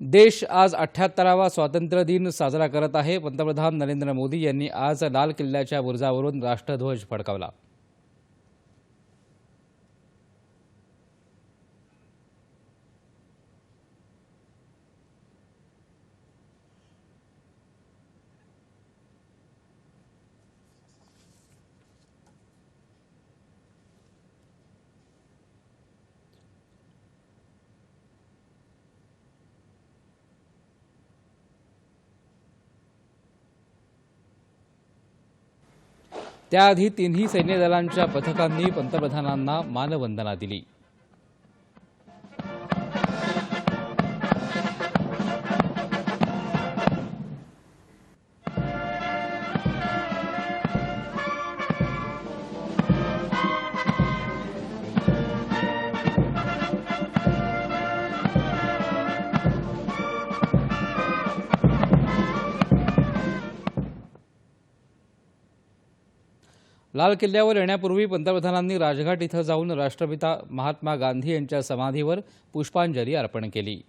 देश आज अठ्ठ्याहत्तरावा स्वातंत्र्य दिन साजरा करत आहे. पंतप्रधान नरेंद्र मोदी यांनी आज लाल किल्ल्याच्या बुर्जावरून राष्ट्रध्वज फडकावला. त्याआधी तिन्ही सैन्य दलांच्या पथकांनी पंतप्रधानांना मानवंदना दिली. लाल किल्ल्यावर येण्यापूर्वी पंतप्रधानांनी राजघाट इथं जाऊन राष्ट्रपिता महात्मा गांधी यांच्या समाधीवर पुष्पांजली अर्पण केली.